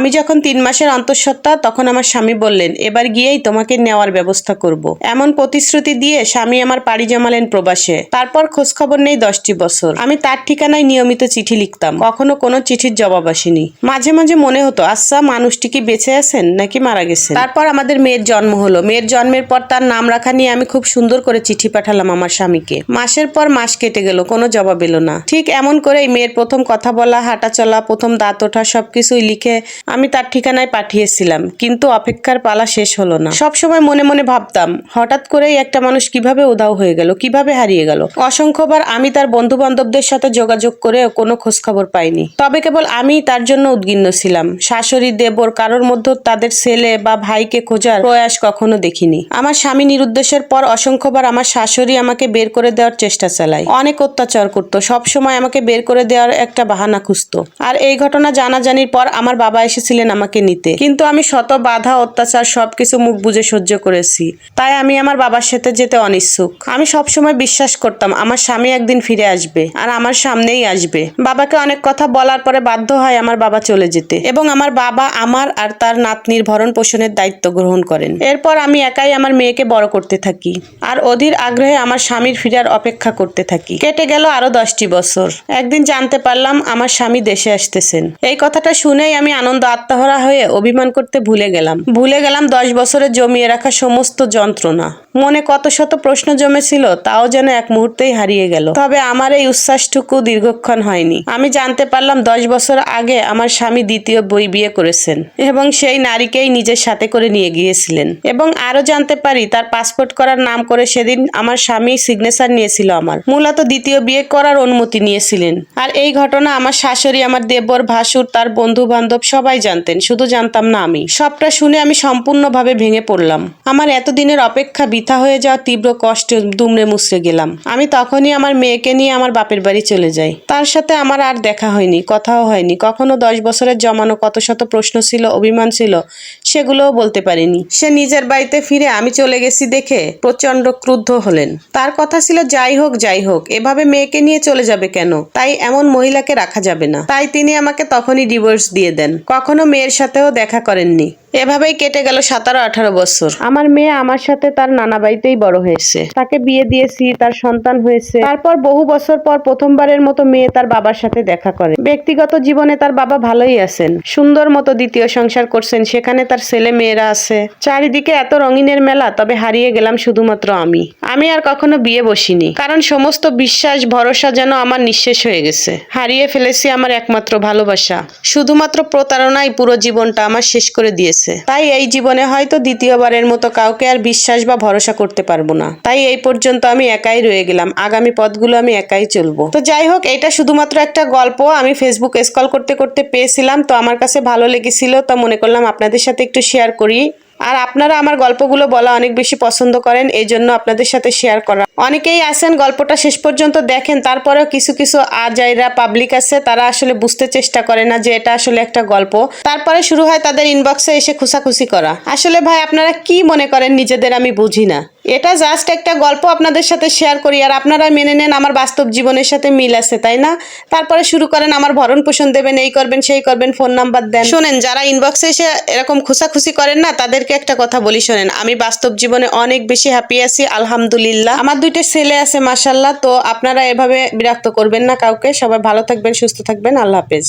আমি যখন তিন মাসের অন্তঃসত্ত্বা, তখন আমার স্বামী বললেন, এবার গিয়েই তোমাকে নেওয়ার ব্যবস্থা করব। এমন প্রতিশ্রুতি দিয়ে স্বামী আমার পাড়ি জমালেন প্রবাসে। তারপর খোঁজখবর নেই দশটি বছর। আমি তার ঠিকানায় নিয়মিত চিঠি লিখতাম। কখনো কোনো চিঠির জবাব আসেনি। মাঝে মাঝে মনে হতো আচ্ছা মানুষটি কি বেঁচে আছেন নাকি মারা গেছেন? তারপর আমাদের মেয়ের জন্ম হলো। মেয়ের জন্মের পর তার নাম রাখা নিয়ে আমি খুব সুন্দর করে চিঠি পাঠালাম আমার স্বামীকে। মাসের পর মাস কেটে গেল, কোনো জবাব এলো না। ঠিক এমন করেই মেয়ের প্রথম কথা বলা হাঁটা চলা প্রথম দাঁত ওঠা, সবকিছুই লিখে আমি তার ঠিকানায় পাঠিয়েছিলাম, কিন্তু অপেক্ষার পালা শেষ হলো না। সব সময় মনে মনে ভাবতাম, হঠাৎ করেই একটা মানুষ কীভাবে উধাও হয়ে গেল, কীভাবে হারিয়ে গেল। অসংখ্যবার আমি তার বন্ধু বান্ধবদের সাথে যোগাযোগ করে কোনো খোঁজ খবর পাইনি। তবে কেবল আমি তার জন্য উদ্গিন্ন ছিলাম। শাশুড়ি, দেবর কারোর মধ্যে তাদের ছেলে বা ভাইকে খোঁজার প্রয়াস কখনো দেখিনি। আমার স্বামী নিরুদ্দেশের পর অসংখ্যবার আমার শাশুড়ি আমাকে বের করে দেওয়ার চেষ্টা চালায়। অনেক অত্যাচার করতো সব সময় আমাকে বের করে দেওয়ার একটা বাহানা খুঁজতো। আর এই ঘটনা জানাজানির পর আমার বাবা এসেছিলেন আমাকে নিতে। কিন্তু আমি শত বাধা, অত্যাচার সবকিছু মুখ বুঝে সহ্য করেছি। তাই আমি আমার বাবার সাথে যেতে অনিচ্ছুক। আমি সব সময় বিশ্বাস করতাম, আমার স্বামী একদিন ফিরে আসবে আর আমার সামনেই আসবে। বাবাকে অনেক কথা বলার পরে বাধ্য হয় আমার বাবা চলে যেতে এবং আমার বাবা আমার আর তার নাতনির ভরণ পোষণের দায়িত্ব গ্রহণ করেন। এরপর আমি একাই আমার মেয়েকে বড় করতে থাকি আর অধীর আগ্রহে আমার স্বামীর ফিরার অপেক্ষা করতে থাকি। কেটে গেল আরও দশটি বছর। একদিন জানতে পারলাম আমার স্বামী দেশে আসতেছেন। এই কথাটা শুনেই আমি আনন্দ আত্মহারা হয়ে অভিমান করতে ভুলে গেলাম। ভুলে গেলাম দশ বছরে জমিয়ে রাখা সমস্ত যন্ত্রণা। মনে কত শত প্রশ্ন জমেছিল, তাও যেন এক মুহূর্তেই হারিয়ে গেল। তবে আমার এই উচ্ছ্বাসটুকু দীর্ঘক্ষণ হয়নি। আমি জানতে পারলাম দশ বছর আগে আমার স্বামী দ্বিতীয় বই বিয়ে করেছেন এবং সেই নারীকেই নিজের সাথে করে নিয়ে গিয়েছিলেন। এবং আরও জানতে পারি তার পাসপোর্ট করার নাম করে সেদিন আমার স্বামী সিগনেচার নিয়েছিল আমার। মূলত দ্বিতীয় বিয়ে করার অনুমতি নিয়েছিলেন। আর এই ঘটনা আমার শাশুড়ি, আমার দেবর, ভাসুর, তার বন্ধু বান্ধব সবাই জানতেন, শুধু জানতাম না আমি। সবটা শুনে আমি সম্পূর্ণভাবে ভেঙে পড়লাম। আমার এতদিনের অপেক্ষা বৃথা হয়ে যাওয়া তীব্র কষ্টে দুমড়ে মুচড়ে গেলাম। আমি তখনই আমার মেয়েকে নিয়ে আমার বাপের বাড়ি চলে যাই। তার সাথে আমার আর দেখা হয়নি, কথাও হয়নি। কখনো দশ বছরের জমানো কত শত প্রশ্ন ছিল, অভিমান ছিল, সেগুলোও বলতে পারিনি। সে নিজের বাড়িতে ফিরে আমি চলে গেছি দেখে প্রচণ্ড ক্রুদ্ধ হলেন। তার কথা ছিল, যাই হোক যাই হোক, এভাবে মেয়েকে নিয়ে চলে যাবে কেন? তাই এমন মহিলাকে রাখা যাবে না। তাই তিনি আমাকে তখনই ডিভোর্স দিয়ে দেন। কখনো মেয়ের সাথেও দেখা করেননি। এভাবেই কেটে গেল সতেরো, আঠারো বছর। আমার মেয়ে আমার সাথে তার নানা বাড়িতেই বড় হয়েছে। তাকে বিয়ে দিয়েছি, তার সন্তান হয়েছে। তারপর বহু বছর পর প্রথমবারের মতো মেয়ে তার বাবার সাথে দেখা করে। ব্যক্তিগত জীবনে তার বাবা ভালোই আছেন। সুন্দর মতো দ্বিতীয় সংসার করছেন। সেখানে তার ছেলে মেয়েরা আছে। চারিদিকে এত রঙিনের মেলা, তবে হারিয়ে গেলাম শুধুমাত্র আমি। আমি আর কখনো বিয়ে বসিনি। কারণ সমস্ত বিশ্বাস, ভরসা যেন আমার নিঃশেষ হয়ে গেছে। হারিয়ে ফেলেছি আমার একমাত্র ভালোবাসা। শুধুমাত্র প্রতারণাই পুরো জীবনটা আমার শেষ করে দিয়েছে। তাই এই জীবনে হয়তো দ্বিতীয়বারের মতো কাউকে আর বিশ্বাস বা ভরসা করতে পারব না। তাই এই পর্যন্ত আমি একাই রয়ে গেলাম। আগামী পথগুলো আমি একাই চলবো। তো যাই হোক, এটা শুধুমাত্র একটা গল্প। আমি ফেসবুক স্কল করতে করতে পেয়েছিলাম। তো আমার কাছে ভালো লেগেছিল। তো মনে করলাম আপনাদের সাথে একটু শেয়ার করি। আর আপনারা আমার গল্পগুলো বলা অনেক বেশি পছন্দ করেন, এই জন্য আপনাদের সাথে শেয়ার করা। অনেকেই আসেন গল্পটা শেষ পর্যন্ত দেখেন, তারপরেও কিছু কিছু আজাইরা পাবলিক আছে, তারা আসলে বুঝতে চেষ্টা করে না যে এটা আসলে একটা গল্প। তারপরে শুরু হয় তাদের ইনবক্সে এসে খুশাখুশি করা। আসলে ভাই, আপনারা কি মনে করেন? নিজেদের আমি বুঝি না। এটা জাস্ট একটা গল্প আপনাদের সাথে শেয়ার করি, আর আপনারা মেনে নেন আমার বাস্তব জীবনের সাথে মিল আছে, তাই না? তারপরে শুরু করেন আমার ভরণ পোষণ দেবেন, এই করবেন, সেই করবেন ফোন নাম্বার দেন। শোনেন, যারা ইনবক্সে এসে এরকম খুশাখুশি করেন না, তাদেরকে একটা কথা বলি, শোনেন, আমি বাস্তব জীবনে অনেক বেশি হ্যাপি আছি, আলহামদুলিল্লাহ। আমার দুইটা ছেলে আছে মাসাল্লাহ তো আপনারা এভাবে বিরক্ত করবেন না কাউকে। সবাই ভালো থাকবেন, সুস্থ থাকবেন, আল্লাহ হাফেজ।